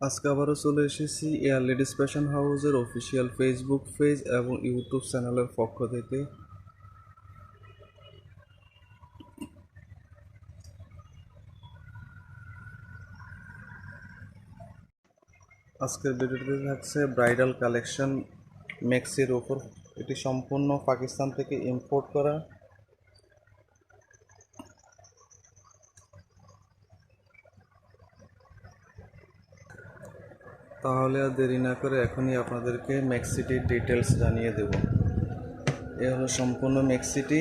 আজকে আবারও চলে এসেছি এয়ার লেডিস ফ্যাশন হাউসের অফিসিয়াল ফেসবুক পেজ এবং ইউটিউব চ্যানেলের পক্ষ থেকে। আজকের ভিডিওতে থাকছে ব্রাইডাল কালেকশন ম্যাক্সির ওপর এটি সম্পূর্ণ পাকিস্তান থেকে ইম্পোর্ট করা। তাহলে আর দেরি না করে এখনই আপনাদেরকে ম্যাক্সিটির ডিটেলস জানিয়ে দেব। এ হলো সম্পূর্ণ ম্যাক্সিটি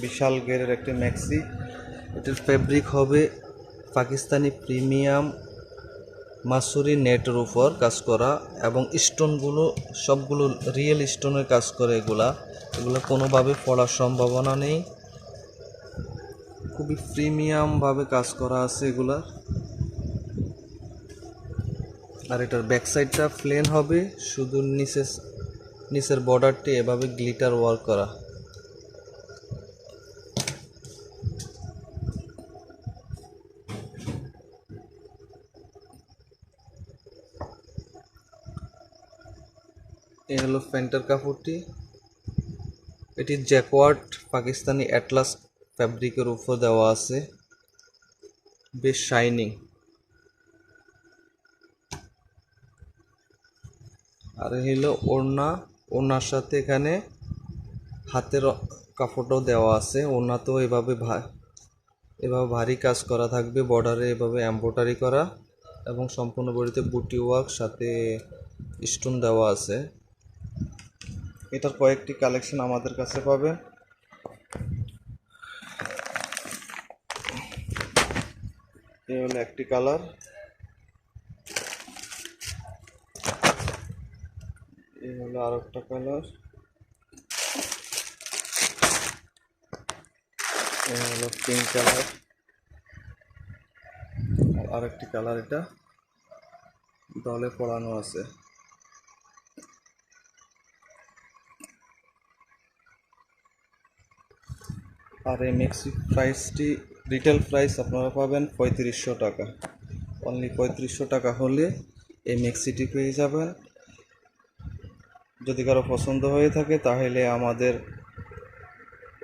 বিশাল গেরের একটি ম্যাক্সি এটির ফেব্রিক হবে পাকিস্তানি প্রিমিয়াম মাসুরি নেটের উপর কাজ করা এবং স্টোনগুলো, সবগুলো রিয়েল স্টোনের কাজ করে এগুলা। এগুলো কোনোভাবে পড়ার সম্ভাবনা নেই। খুবই প্রিমিয়ামভাবে কাজ করা আছে এগুলা আর এটার ব্যাক সাইডটা প্লেন হবে, শুধু নিচে নিচের বর্ডারটি এভাবে গ্লিটার ওয়ার্ক করা। এ হলো প্যান্টের কাপড়টি। এটি জ্যাকওয়ার্ড পাকিস্তানি অ্যাটলাস ফ্যাব্রিকের উপর দেওয়া আছে। বেশ শাইনিং আর হলো ওড়না। ওড়নার সাথে এখানে হাতের কাপড়টাও দেওয়া আছে। ওড়নাতেও এভাবে এভাবে ভারী কাজ করা থাকবে। বর্ডারে এভাবে এম্ব্রয়ডারি করা এবং সম্পূর্ণ বডিতে বুটি ওয়ার্ক, সাথে স্টোন দেওয়া আছে। এটার কয়েকটি কালেকশন আমাদের কাছে পাবে এই হলো একটি কালার। এই হলো আর একটা কালার এই হলো পিঙ্ক কালার আর একটি কালার এটা দলে পড়ানো আছে। আর এই মেক্সি প্রাইসটি রিটেল প্রাইস আপনারা পাবেন পঁয়ত্রিশশো টাকা। অনলি পঁয়ত্রিশশো টাকা হলে এই মেক্সিটি পেয়ে যাবেন। যদি কারও পছন্দ হয়ে থাকে, তাহলে আমাদের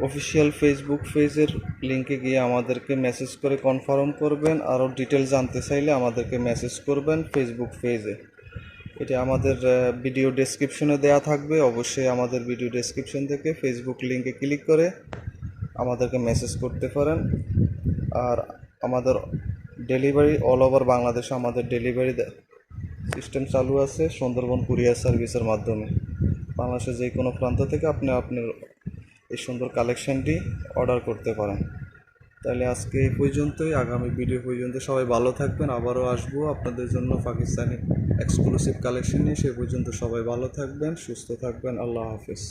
অফিসিয়াল ফেসবুক পেজের লিঙ্কে গিয়ে আমাদেরকে মেসেজ করে কনফার্ম করবেন। আরও ডিটেল জানতে চাইলে আমাদেরকে মেসেজ করবেন ফেসবুক পেজে এটি আমাদের ভিডিও ডেসক্রিপশনে দেয়া থাকবে। অবশ্যই আমাদের ভিডিও ডেসক্রিপশন থেকে ফেসবুক লিঙ্কে ক্লিক করে আমাদেরকে মেসেজ করতে পারেন। আর আমাদের ডেলিভারি অল ওভার বাংলাদেশে আমাদের ডেলিভারি সিস্টেম চালু আছে সুন্দরবন কুরিয়ার সার্ভিসের মাধ্যমে। বাংলাদেশের যে কোনো প্রান্ত থেকে আপনি আপনার এই সুন্দর কালেকশানটি অর্ডার করতে পারেন। তাহলে আজকে এই পর্যন্তই, আগামী ভিডিও পর্যন্ত সবাই ভালো থাকবেন। আবারও আসব আপনাদের জন্য পাকিস্তানি এক্সক্লুসিভ কালেকশন নিয়ে। সে পর্যন্ত সবাই ভালো থাকবেন, সুস্থ থাকবেন। আল্লাহ হাফিজ।